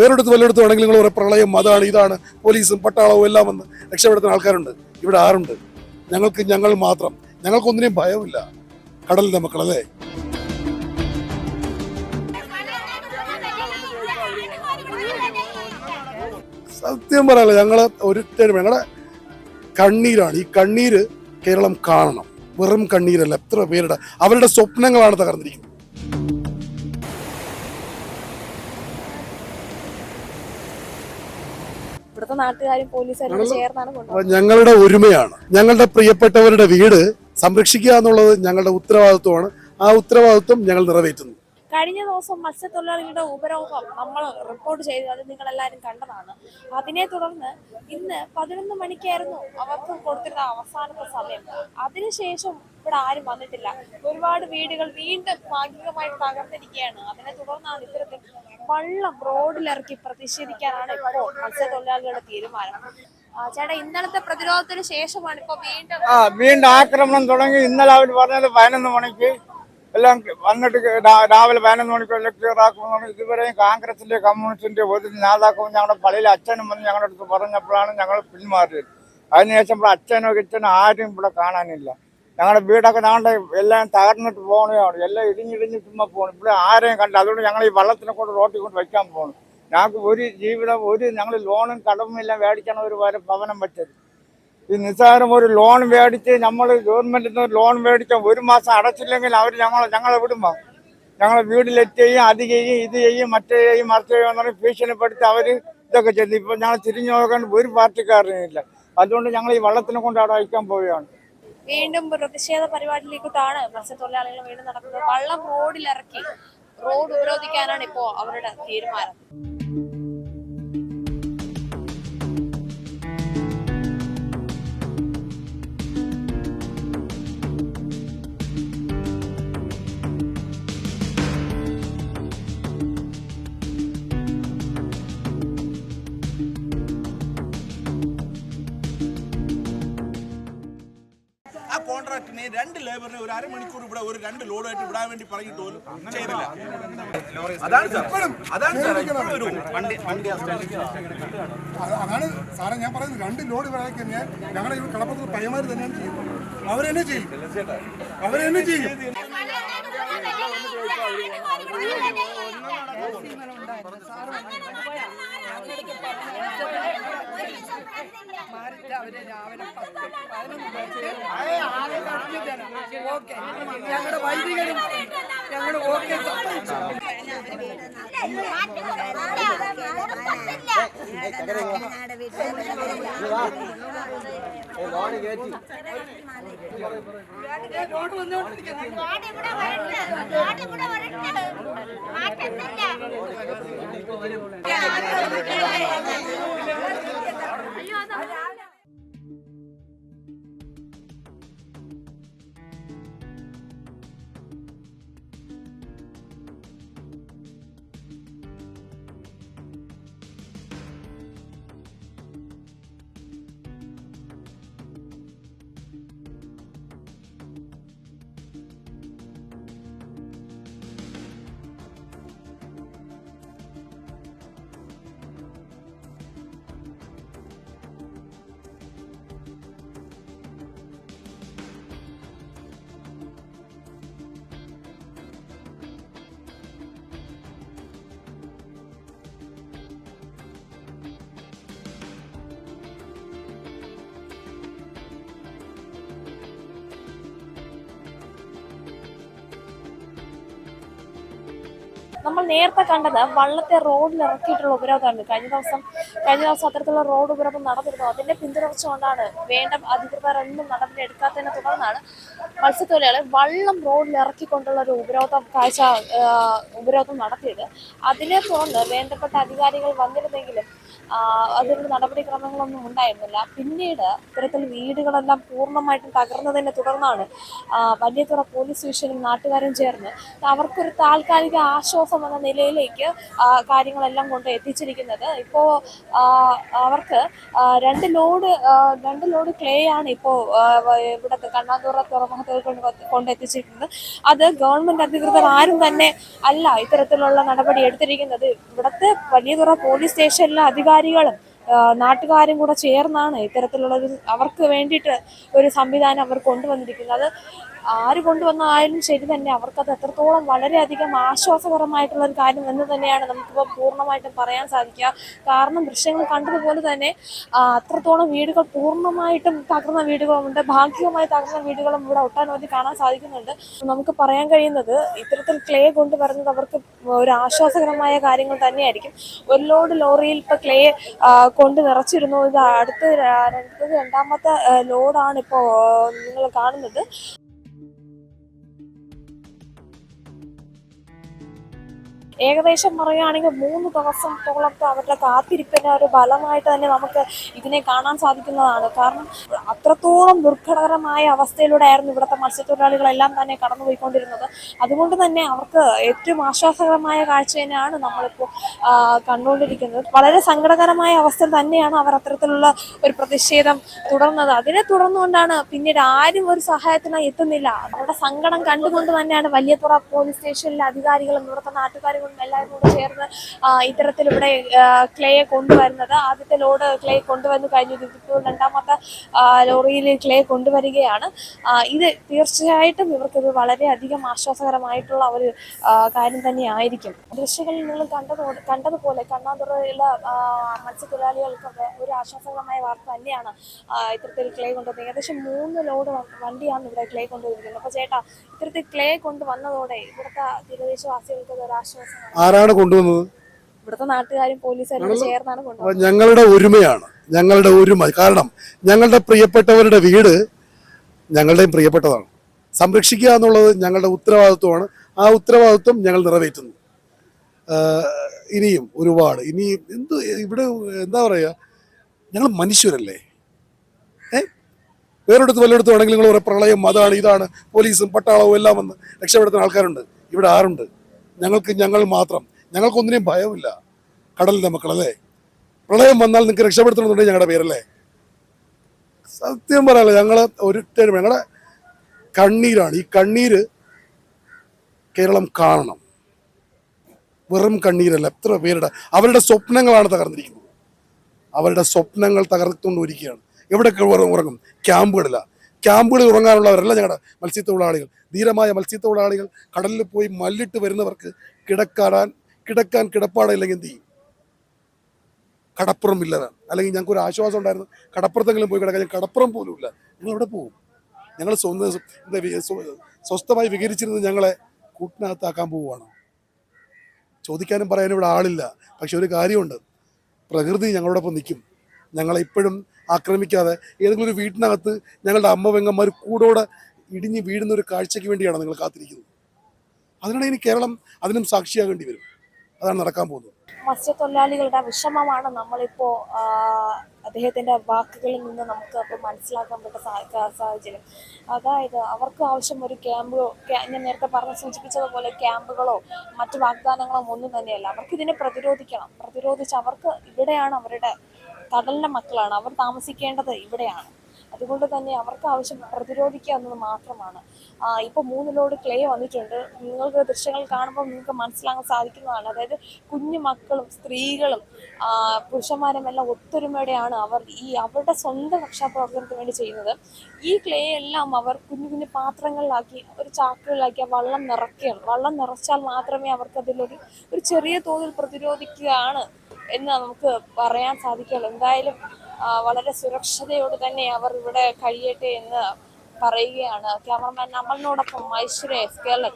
വേറെടുത്ത് വല്ലയിടത്തും ആണെങ്കിൽ നിങ്ങൾ ഒരു പ്രളയം അതാണ് ഇതാണ് പോലീസും പട്ടാളവും എല്ലാം വന്ന് രക്ഷപ്പെടുത്തുന്ന ആൾക്കാരുണ്ട്. ഇവിടെ ആരുണ്ട്? ഞങ്ങൾക്ക് ഞങ്ങൾ മാത്രം. ഞങ്ങൾക്കൊന്നിനെയും ഭയമില്ല. കടലിന്റെ മക്കളല്ലേ സത്യം പറയാലോ ഞങ്ങൾ ഒരിക്കലും ഞങ്ങളുടെ കണ്ണീരാണ്. ഈ കണ്ണീര് കേരളം കാണണം. വെറും കണ്ണീരല്ല എത്ര പേരുടെ അവരുടെ സ്വപ്നങ്ങളാണ് തകർന്നിരിക്കുന്നത്. ഇവിടുത്തെ നാട്ടുകാരും പോലീസുകാരും ചേർന്നാണ് കൊണ്ടുപോകുന്നത് ഞങ്ങളുടെ ഒരുമയാണ്. ഞങ്ങളുടെ പ്രിയപ്പെട്ടവരുടെ വീട് സംരക്ഷിക്കുക എന്നുള്ളത് ഞങ്ങളുടെ ഉത്തരവാദിത്വമാണ്. ആ ഉത്തരവാദിത്വം ഞങ്ങൾ നിറവേറ്റുന്നു. കഴിഞ്ഞ ദിവസം മത്സ്യത്തൊഴിലാളികളുടെ ഉപരോധം നമ്മൾ റിപ്പോർട്ട് ചെയ്തു. അത് നിങ്ങൾ എല്ലാവരും കണ്ടതാണ്. അതിനെ തുടർന്ന് ഇന്ന് പതിനൊന്ന് മണിക്കായിരുന്നു അവർക്ക് കൊടുത്തിരുന്ന അവസാനത്തെ സമയം. അതിനുശേഷം ഇവിടെ ആരും വന്നിട്ടില്ല. ഒരുപാട് വീടുകൾ വീണ്ടും ഭാഗികമായി തകർന്നിരിക്കുകയാണ്. അതിനെ തുടർന്നാണ് ഇത്തരത്തിൽ വള്ളം റോഡിലിറക്കി പ്രതിഷേധിക്കാനാണ് ഇപ്പോൾ മത്സ്യത്തൊഴിലാളികളുടെ തീരുമാനം. ഇന്നലത്തെ പ്രതിരോധത്തിന് ശേഷമാണ് ഇപ്പൊ വീണ്ടും ആ വീണ്ടും ആക്രമണം തുടങ്ങി. ഇന്നലെ അവർ പറഞ്ഞത് പതിനൊന്ന് മണിക്ക് എല്ലാം വന്നിട്ട് രാവിലെ പതിനൊന്ന് മണിക്ക് എല്ലാം ക്ലിയർ ആക്കുമെന്നാണ് ഇതുവരെയും കോൺഗ്രസിന്റെ കമ്മ്യൂണിസ്റ്റിന്റെ ഒരു നേതാക്കളും ഞങ്ങളുടെ പള്ളിയിലെ അച്ഛനും വന്ന് ഞങ്ങളുടെ അടുത്ത് പറഞ്ഞപ്പോഴാണ് ഞങ്ങൾ പിന്മാറിയത്. അതിനുശേഷം ഇവിടെ അച്ഛനോ കിച്ചനോ ആരും ഇവിടെ കാണാനില്ല. ഞങ്ങളുടെ വീടൊക്കെ ഞങ്ങളുടെ എല്ലാം തകർന്നിട്ട് പോകണതാണ് എല്ലാം ഇടിഞ്ഞിടിഞ്ഞ് ചുമ്മാ പോകണം ഇവിടെ ആരെയും കണ്ട അതുകൊണ്ട് ഞങ്ങൾ ഈ വള്ളത്തിനെ കൊണ്ട് റോട്ടിൽ കൊണ്ട് വയ്ക്കാൻ പോകണം ഞങ്ങൾക്ക് ഒരു ജീവിതം ഒരു ഞങ്ങൾ ലോണും കടവും എല്ലാം മേടിക്കണം ഒരു വരെ ഭവനം വെച്ചത്. ഈ നിസ്സാരം ഒരു ലോൺ മേടിച്ച് നമ്മൾ ഗവൺമെന്റിൽ നിന്ന് ലോൺ മേടിച്ച ഒരു മാസം അടച്ചില്ലെങ്കിൽ അവർ ഞങ്ങൾ ഞങ്ങളെ വിടുമ്പോ ഞങ്ങളെ വീട്ടിലെറ്റ് ചെയ്യും അത് ചെയ്യും ഇത് ചെയ്യും മറ്റേ ചെയ്യും മറിച്ച് ചെയ്യും എന്ന് ഭീഷണിപ്പെടുത്തി അവർ ഇതൊക്കെ ചെയ്തു. ഇപ്പൊ ഞങ്ങൾ തിരിഞ്ഞു നോക്കാൻ ഒരു പാർട്ടിക്കാരനും ഇല്ല. അതുകൊണ്ട് ഞങ്ങൾ ഈ വള്ളത്തിനെ കൊണ്ട് അവിടെ അയക്കാൻ പോവുകയാണ്. വീണ്ടും പ്രതിഷേധ പരിപാടിയിലേക്കിട്ടാണ് മത്സ്യത്തൊഴിലാളികൾ വീണ്ടും നടക്കുന്നത്. വള്ളം റോഡിലിറക്കി റോഡ് ഉപരോധിക്കാനാണ് ഇപ്പോ അവരുടെ തീരുമാനം. കോൺട്രാക്ടിനെ രണ്ട് ലേബറിനെ ഒരു അരമണിക്കൂർ ഇവിടെ ഒരു രണ്ട് ലോഡായിട്ട് വിടാൻ വേണ്ടി പറഞ്ഞിട്ട് പോലും ചെയ്തില്ല. അതാണ് അതാണ് അതാണ് സാറേ ഞാൻ പറയുന്നത്. രണ്ട് ലോഡ് വിടാതെ കഴിഞ്ഞാൽ ഞങ്ങളുടെ ഈ കളപ്പുറത്ത് പയ്യന്മാർ തന്നെയാണ് ചെയ്യുന്നത്. അവരെന്നെ ചെയ്യും. അവരെന്നെ ചെയ്യും. മാറിയിട്ട് അവർ രാവിലെ പത്ത് പതിനൊന്ന് മണിക്ക് ഓക്കെ. ഞങ്ങളുടെ വൈദികരും ഞങ്ങളുടെ ഓക്കെ. റോഡ് വന്നുകൊണ്ടിരിക്കുന്നത് നമ്മൾ നേരത്തെ കണ്ടത് വള്ളത്തെ റോഡിൽ ഇറക്കിയിട്ടുള്ള ഉപരോധമാണ്. കഴിഞ്ഞ ദിവസം കഴിഞ്ഞ ദിവസം അത്തരത്തിലുള്ള റോഡ് ഉപരോധം നടന്നിരുന്നു. അതിന്റെ പിന്തുടർച്ച കൊണ്ടാണ് വേണ്ട അധികൃതർ ഒന്നും നടപടി എടുക്കാത്തതിനെ തുടർന്നാണ് മത്സ്യത്തൊഴിലാളി വള്ളം റോഡിൽ ഇറക്കിക്കൊണ്ടുള്ള ഒരു ഉപരോധം കാഴ്ച ഉപരോധം നടത്തിയത്. അതിനെ തുടർന്ന് വേണ്ടപ്പെട്ട അധികാരികൾ വന്നിരുന്നെങ്കിലും അതിനുള്ള നടപടിക്രമങ്ങളൊന്നും ഉണ്ടായിരുന്നില്ല. പിന്നീട് ഇത്തരത്തിൽ വീടുകളെല്ലാം പൂർണമായിട്ടും തകർന്നതിനെ തുടർന്നാണ് വലിയതുറ പോലീസ് സ്റ്റേഷനും നാട്ടുകാരും ചേർന്ന് അവർക്കൊരു താൽക്കാലിക ആശ്വാസം എന്ന നിലയിലേക്ക് കാര്യങ്ങളെല്ലാം കൊണ്ട് എത്തിച്ചിരിക്കുന്നത്. ഇപ്പോൾ അവർക്ക് രണ്ട് ലോഡ് രണ്ട് ലോഡ് ക്ലേ ആണ് ഇപ്പോൾ ഇവിടുത്തെ കണ്ണാന്തൂറ തുറമുഖത്തിൽ കൊണ്ട് കൊണ്ടെത്തിച്ചിരിക്കുന്നത് അത് ഗവൺമെന്റ് അധികൃതർ ആരും തന്നെ അല്ല ഇത്തരത്തിലുള്ള നടപടി എടുത്തിരിക്കുന്നത്. ഇവിടുത്തെ വലിയതുറ പോലീസ് സ്റ്റേഷനിലെ അധികാരികളും നാട്ടുകാരും കൂടെ ചേർന്നാണ് ഇത്തരത്തിലുള്ള ഒരു അവർക്ക് വേണ്ടിയിട്ട് ഒരു സംവിധാനം അവർ കൊണ്ടുവന്നിരിക്കുന്നത്. ആര് കൊണ്ടുവന്നാലും ശരി തന്നെ. അവർക്കത് എത്രത്തോളം വളരെയധികം ആശ്വാസകരമായിട്ടുള്ള ഒരു കാര്യം എന്ന് തന്നെയാണ് നമുക്കിപ്പോൾ പൂർണമായിട്ടും പറയാൻ സാധിക്കുക. കാരണം ദൃശ്യങ്ങൾ കണ്ടതുപോലെ തന്നെ അത്രത്തോളം വീടുകൾ പൂർണമായിട്ടും തകർന്ന വീടുകളുമുണ്ട്. ഭാഗികമായി തകർന്ന വീടുകളും ഇവിടെ ഒട്ടനവധി കാണാൻ സാധിക്കുന്നുണ്ട്. നമുക്ക് പറയാൻ കഴിയുന്നത് ഇത്തരത്തിൽ ക്ലേ കൊണ്ടുവരുന്നത് അവർക്ക് ഒരു ആശ്വാസകരമായ കാര്യങ്ങൾ തന്നെയായിരിക്കും. ഒരു ലോഡ് ലോറിയിൽ ഇപ്പോൾ ക്ലേ കൊണ്ട് നിറച്ചിരുന്നു. ഇത് അടുത്ത രണ്ടാമത്തെ ലോഡാണ് ഇപ്പോൾ നിങ്ങൾ കാണുന്നത്. ഏകദേശം പറയുകയാണെങ്കിൽ മൂന്ന് ദിവസത്തോളത്തെ അവരുടെ കാത്തിരിപ്പിന് ഒരു ഫലമായിട്ട് തന്നെ നമുക്ക് ഇതിനെ കാണാൻ സാധിക്കുന്നതാണ്. കാരണം അത്രത്തോളം ദുർഘടകരമായ അവസ്ഥയിലൂടെ ആയിരുന്നു ഇവിടുത്തെ മത്സ്യത്തൊഴിലാളികളെല്ലാം തന്നെ കടന്നുപോയിക്കൊണ്ടിരുന്നത്. അതുകൊണ്ട് തന്നെ അവർക്ക് ഏറ്റവും ആശ്വാസകരമായ കാഴ്ച തന്നെയാണ് നമ്മളിപ്പോൾ കണ്ടുകൊണ്ടിരിക്കുന്നത്. വളരെ സങ്കടകരമായ അവസ്ഥയിൽ തന്നെയാണ് അവർ അത്തരത്തിലുള്ള ഒരു പ്രതിഷേധം തുടർന്നത്. അതിനെ തുടർന്നുകൊണ്ടാണ് പിന്നീട് ആരും ഒരു സഹായത്തിനായി എത്തുന്നില്ല. അവരുടെ സങ്കടം കണ്ടുകൊണ്ട് തന്നെയാണ് വലിയതുറ പോലീസ് സ്റ്റേഷനിലെ അധികാരികളും ഇവിടുത്തെ നാട്ടുകാരും എല്ലാവരും കൂടെ ചേർന്ന് ഇത്തരത്തിലിവിടെ ക്ലേയെ കൊണ്ടുവരുന്നത്. ആദ്യത്തെ ലോഡ് ക്ലേ കൊണ്ടുവന്നു കഴിഞ്ഞു. ഇതിപ്പോൾ രണ്ടാമത്തെ ലോറിയിൽ ക്ലേ കൊണ്ടുവരികയാണ്. ഇത് തീർച്ചയായിട്ടും ഇവർക്കിത് വളരെയധികം ആശ്വാസകരമായിട്ടുള്ള ഒരു കാര്യം തന്നെയായിരിക്കും. ദൃശ്യങ്ങളിൽ നിങ്ങൾ കണ്ടത് കണ്ടതുപോലെ കണ്ണാതുറയിലെ മത്സ്യത്തൊഴിലാളികൾക്ക് ഒരു ആശ്വാസകരമായ വാർത്ത തന്നെയാണ് ഇത്തരത്തിൽ ക്ലേ കൊണ്ടുവന്നത് ഏകദേശം മൂന്ന് ലോഡ് വണ്ടിയാണ് ഇവിടെ ക്ലേ കൊണ്ടുവന്നിരിക്കുന്നത്. അപ്പോൾ ചേട്ടാ ഇത്തരത്തിൽ ക്ലേ കൊണ്ടുവന്നതോടെ ഇവിടുത്തെ തീരദേശവാസികൾക്ക് ഒരു ആശ്വാസമാണ് ആരാണ് കൊണ്ടുവന്നത്? ഇവിടുത്തെ നാട്ടുകാരും പോലീസുകാരും ചേർന്നാണ് കൊണ്ടുവന്നത്. ഞങ്ങളുടെ ഒരുമയാണ്. ഞങ്ങളുടെ ഒരുമ. കാരണം ഞങ്ങളുടെ പ്രിയപ്പെട്ടവരുടെ വീട് ഞങ്ങളുടെയും പ്രിയപ്പെട്ടതാണ്. സംരക്ഷിക്കുക എന്നുള്ളത് ഞങ്ങളുടെ ഉത്തരവാദിത്വമാണ്. ആ ഉത്തരവാദിത്വം ഞങ്ങൾ നിറവേറ്റുന്നു. ഇനിയും ഒരുപാട്. ഇനി എന്ത് ഇവിടെ എന്താ പറയുക ഞങ്ങൾ മനുഷ്യരല്ലേ? ഏ? വേറൊരിടത്ത് വല്ലയിടത്തും ആണെങ്കിൽ നിങ്ങൾ പ്രളയം അതാണ് ഇതാണ് പോലീസും പട്ടാളവും എല്ലാം വന്ന് രക്ഷപ്പെടുത്തുന്ന ആൾക്കാരുണ്ട്. ഇവിടെ ആരുണ്ട്? ഞങ്ങൾക്ക് ഞങ്ങൾ മാത്രം. ഞങ്ങൾക്കൊന്നിനെയും ഭയമില്ല. കടലിന്റെ മക്കളല്ലേ പ്രളയം വന്നാൽ നിങ്ങൾക്ക് രക്ഷപ്പെടുത്തണമെന്നുണ്ടെങ്കിൽ ഞങ്ങളുടെ പേരല്ലേ? സത്യം പറയാലോ ഞങ്ങൾ ഒരു ഞങ്ങളുടെ കണ്ണീരാണ്. ഈ കണ്ണീര് കേരളം കാണണം. വെറും കണ്ണീരല്ല എത്ര പേരുടെ അവരുടെ സ്വപ്നങ്ങളാണ് തകർന്നിരിക്കുന്നത്. അവരുടെ സ്വപ്നങ്ങൾ തകർത്തുകൊണ്ടിരിക്കുകയാണ്. എവിടെ ഉറങ്ങും? ക്യാമ്പുകളില്ല ക്യാമ്പുകളിൽ ഉറങ്ങാനുള്ളവരല്ല ഞങ്ങളുടെ മത്സ്യത്തൊഴിലാളികൾ. ധീരമായ മത്സ്യത്തൊഴിലാളികൾ കടലിൽ പോയി മല്ലിട്ട് വരുന്നവർക്ക് കിടക്കാടാൻ കിടക്കാൻ കിടപ്പാടില്ലെങ്കിൽ എന്ത് ചെയ്യും? കടപ്പുറം ഇല്ലതാണ് അല്ലെങ്കിൽ ഞങ്ങൾക്ക് ഒരു ആശ്വാസം ഉണ്ടായിരുന്നു. കടപ്പുറത്തെങ്കിലും പോയി കിടക്കാൻ. കടപ്പുറം പോലും ഇല്ല. ഞങ്ങൾ എവിടെ പോകും? ഞങ്ങൾ സ്വന്തം സ്വസ്ഥമായി വികരിച്ചിരുന്നത് ഞങ്ങളെ കൂട്ടിനകത്താക്കാൻ പോവുകയാണ്. ചോദിക്കാനും പറയാനും ഇവിടെ ആളില്ല. പക്ഷെ ഒരു കാര്യമുണ്ട്. പ്രകൃതി ഞങ്ങളോടൊപ്പം നിൽക്കും. ഞങ്ങളെ ഇപ്പോഴും ആക്രമിക്കാതെ ഏതെങ്കിലും ഒരു വീട്ടിനകത്ത് ഞങ്ങളുടെ അമ്മ പെങ്ങന്മാർ കൂടോടെ ഇടിഞ്ഞ് വീഴുന്ന ഒരു കാഴ്ചയ്ക്ക് വേണ്ടിയാണ് നിങ്ങൾ കാത്തിരിക്കുന്നത്. അതിനാണ് ഇനി കേരളം അതിനും സാക്ഷിയാകേണ്ടി വരും. അതാണ് നടക്കാൻ പോകുന്നത്. മത്സ്യത്തൊഴിലാളികളുടെ വിഷമമാണ് നമ്മളിപ്പോ അദ്ദേഹത്തിന്റെ വാക്കുകളിൽ നിന്ന് നമുക്ക് അപ്പോൾ മനസ്സിലാക്കാൻ പറ്റുന്ന സാ- സാഹചര്യം. അതായത് അവർക്ക് ആവശ്യം ഒരു ക്യാമ്പോ ക്യാ- ഞാൻ നേരത്തെ പറഞ്ഞ് സൂചിപ്പിച്ചതുപോലെ ക്യാമ്പുകളോ മറ്റു വാഗ്ദാനങ്ങളോ ഒന്നും തന്നെയല്ല. അവർക്ക് ഇതിനെ പ്രതിരോധിക്കണം. പ്രതിരോധിച്ച് അവർക്ക് ഇവിടെയാണ് അവരുടെ കടലിന്റെ മക്കളാണ്. അവർ താമസിക്കേണ്ടത് ഇവിടെയാണ്. അതുകൊണ്ട് തന്നെ അവർക്ക് ആവശ്യം പ്രതിരോധിക്കുക എന്നത് മാത്രമാണ്. ഇപ്പോൾ ഇപ്പൊ മൂന്ന് ലോഡ് ക്ലേ വന്നിട്ടുണ്ട്. നിങ്ങൾക്ക് ദൃശ്യങ്ങൾ കാണുമ്പോൾ നിങ്ങൾക്ക് മനസ്സിലാക്കാൻ സാധിക്കുന്നതാണ്. അതായത് കുഞ്ഞു മക്കളും സ്ത്രീകളും പുരുഷന്മാരും എല്ലാം ഒത്തൊരുമയോടെയാണ് അവർ ഈ അവരുടെ സ്വന്തം രക്ഷാപ്രവർത്തനത്തിന് വേണ്ടി ചെയ്യുന്നത്. ഈ ക്ലേ എല്ലാം അവർ കുഞ്ഞു കുഞ്ഞു പാത്രങ്ങളിലാക്കി ഒരു ചാക്കുകളിലാക്കി വള്ളം നിറയ്ക്കുകയാണ്. വള്ളം നിറച്ചാൽ മാത്രമേ അവർക്കതിലൊരു ഒരു ചെറിയ തോതിൽ പ്രതിരോധിക്കുകയാണ് എന്ന് നമുക്ക് പറയാൻ സാധിക്കുള്ളൂ എന്തായാലും വളരെ സുരക്ഷതയോട് തന്നെ അവർ ഇവിടെ കഴിയട്ടെ എന്ന് പറയുകയാണ് ക്യാമറമാൻ നമ്മളോടൊപ്പം ഐശ്വര്യ എസ് കേരള